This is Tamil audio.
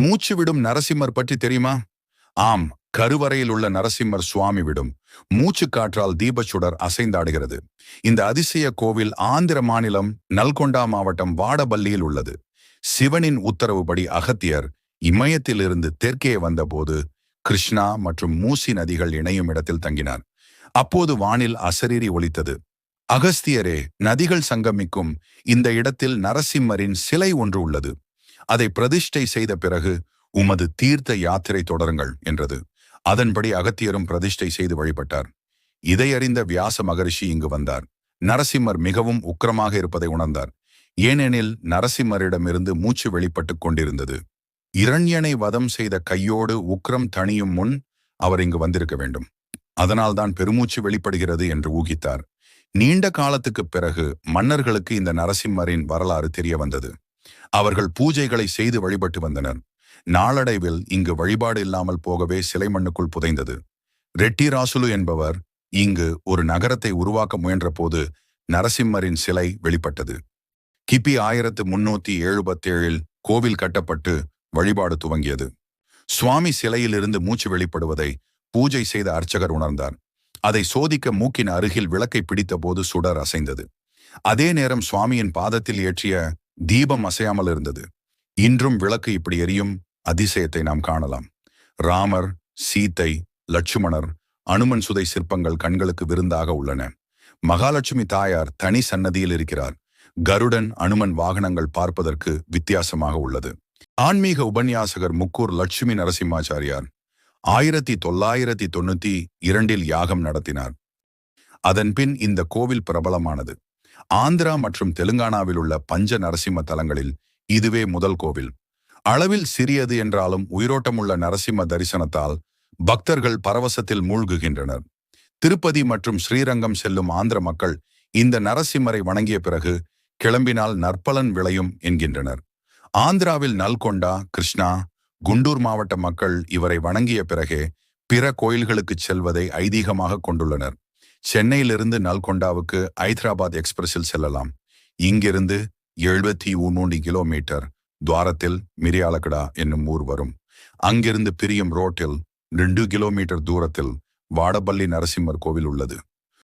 மூச்சு விடும் நரசிம்மர் பற்றி தெரியுமா? ஆம் கருவறையில் உள்ள நரசிம்மர் சுவாமி விடும். மூச்சு காற்றால் தீபச்சுடர் அசைந்தாடுகிறது. இந்த அதிசய கோவில் ஆந்திர மாநிலம் நல்கொண்டா மாவட்டம் வாடபல்லியில் உள்ளது. சிவனின் உத்தரவுபடி அகத்தியர் இமயத்திலிருந்து தெற்கே வந்தபோது கிருஷ்ணா மற்றும் மூசி நதிகள் இணையும் இடத்தில் தங்கினார். அப்போது வானில் அசரீரி ஒலித்தது. அகஸ்தியரே நதிகள் சங்கமிக்கும் இந்த இடத்தில் நரசிம்மரின் சிலை ஒன்று உள்ளது. அதை பிரதிஷ்டை செய்த பிறகு உமது தீர்த்த யாத்திரை தொடருங்கள் என்றது. அதன்படி அகத்தியரும் பிரதிஷ்டை செய்து வழிபட்டார். இதை அறிந்த வியாச மகரிஷி இங்கு வந்தார். நரசிம்மர் மிகவும் உக்கிரமாக இருப்பதை உணர்ந்தார். ஏனெனில் நரசிம்மரிடமிருந்து மூச்சு வெளிப்பட்டுக் கொண்டிருந்தது. இரண்யனை வதம் செய்த கையோடு உக்ரம் தணியும் முன் அவர் இங்கு வந்திருக்க வேண்டும். அதனால்தான் பெருமூச்சு வெளிப்படுகிறது என்று ஊகித்தார். நீண்ட காலத்துக்குப் பிறகு மன்னர்களுக்கு இந்த நரசிம்மரின் வரலாறு தெரிய வந்தது. அவர்கள் பூஜைகளை செய்து வழிபட்டு வந்தனர். நாளடைவில் இங்கு வழிபாடு இல்லாமல் போகவே சிலை மண்ணுக்குள் புதைந்தது. ரெட்டி ராசுலு என்பவர் இங்கு ஒரு நகரத்தை உருவாக்க முயன்றபோது நரசிம்மரின் சிலை வெளிப்பட்டது. கிபி ஆயிரத்து முன்னூத்தி எழுபத்தேழில் கோவில் கட்டப்பட்டு வழிபாடு துவங்கியது. சுவாமி சிலையிலிருந்து மூச்சு வெளிப்படுவதை பூஜை செய்த அர்ச்சகர் உணர்ந்தார். அதை சோதிக்க மூக்கின் அருகில் விளக்கை பிடித்தபோது சுடர் அசைந்தது. அதே நேரம் சுவாமியின் பாதத்தில் ஏற்றிய தீபம் அசையாமல் இருந்தது. இன்றும் விளக்கு இப்படி எரியும் அதிசயத்தை நாம் காணலாம். ராமர் சீத்தை லட்சுமணர் அனுமன் சுதை சிற்பங்கள் கண்களுக்கு விருந்தாக உள்ளன. மகாலட்சுமி தாயார் தனி சன்னதியில் இருக்கிறார். கருடன் அனுமன் வாகனங்கள் பார்ப்பதற்கு வித்தியாசமாக உள்ளது. ஆன்மீக உபன்யாசகர் முக்கூர் லட்சுமி நரசிம்மாச்சாரியார் ஆயிரத்தி தொள்ளாயிரத்தி தொண்ணூத்தி இரண்டில் யாகம் நடத்தினார். அதன்பின் இந்த கோவில் பிரபலமானது. ஆந்திரா மற்றும் தெலுங்கானாவில் உள்ள பஞ்ச நரசிம்ம தலங்களில் இதுவே முதல் கோவில். அளவில் சிறியது என்றாலும் உயிரோட்டமுள்ள நரசிம்ம தரிசனத்தால் பக்தர்கள் பரவசத்தில் மூழ்குகின்றனர். திருப்பதி மற்றும் ஸ்ரீரங்கம் செல்லும் ஆந்திர மக்கள் இந்த நரசிம்மரை வணங்கிய பிறகு கிளம்பினால் நற்பலன் விளையும் என்கின்றனர். ஆந்திராவில் நல்கொண்டா கிருஷ்ணா குண்டூர் மாவட்ட மக்கள் இவரை வணங்கிய பிறகே பிற கோயில்களுக்கு செல்வதை ஐதீகமாக கொண்டுள்ளனர். சென்னையிலிருந்து நல்கொண்டாவுக்கு ஐதராபாத் எக்ஸ்பிரஸில் செல்லலாம். இங்கிருந்து எழுபத்தி மூன்று கிலோமீட்டர் துவாரத்தில் மிரியாலக்கடா என்னும் ஊர் வரும். அங்கிருந்து பிரியும் ரோட்டில் ரெண்டு கிலோமீட்டர் தூரத்தில் வாடபள்ளி நரசிம்மர் கோவில் உள்ளது.